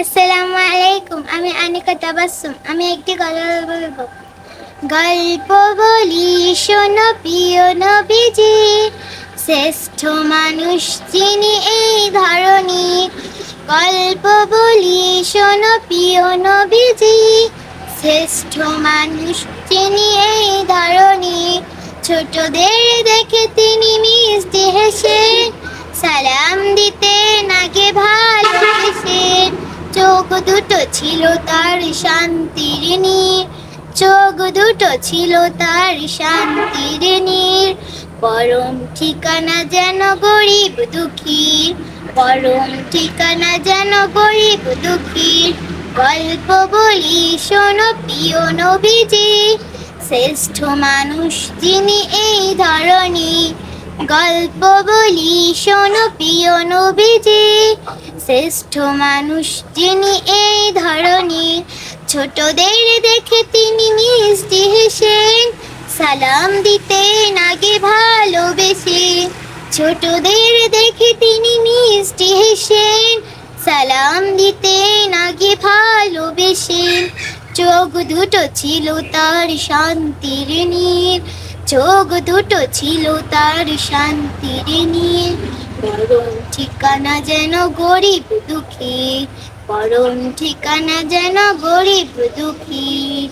আসসালামু আলাইকুম আমি আনিকা তাবাসসুম। আমি একটি গল্প বলব। গল্প বলি, শোনো প্রিয় নবীজি। শ্রেষ্ঠ মানুষ যিনি এই ধরনী গল্প বলি, শোনো প্রিয় নবীজি। শ্রেষ্ঠ মানুষ যিনি এই ধরনী ছোটদের দেখে তিনি মিষ্টি হেসে, সালাম দিতে চোখ দুটো ছিল তার শান্তির নীর। চোখ দুটো ছিল তার শান্তির নীর। পরম ঠিকানা যেন গরিব দুঃখীর। পরম ঠিকানা যেন গরিব দুঃখীর। গল্প বলি শোনো প্রিয় নবীজি। শ্রেষ্ঠ মানুষ যিনি এই ধরনী গল্প বলি শোনো প্রিয় নবীজি। শ্রেষ্ঠ মানুষ যিনি এই ধরনের ছোটদের দেখে তিনি মিষ্টি হেসেন। সালাম দিতে নাগে ভালোবেসে। ছোটদের দেখে তিনি মিষ্টি হেসেন। সালাম দিতে নাগে ভালোবেসেন চোখ দুটো ছিল তার শান্তির নীর। চোখ দুটো ছিল তার শান্তির নীর। পরম ঠিকানা যেন গরিব দুঃখী। পরম ঠিকানা যেন গরিব দুঃখী।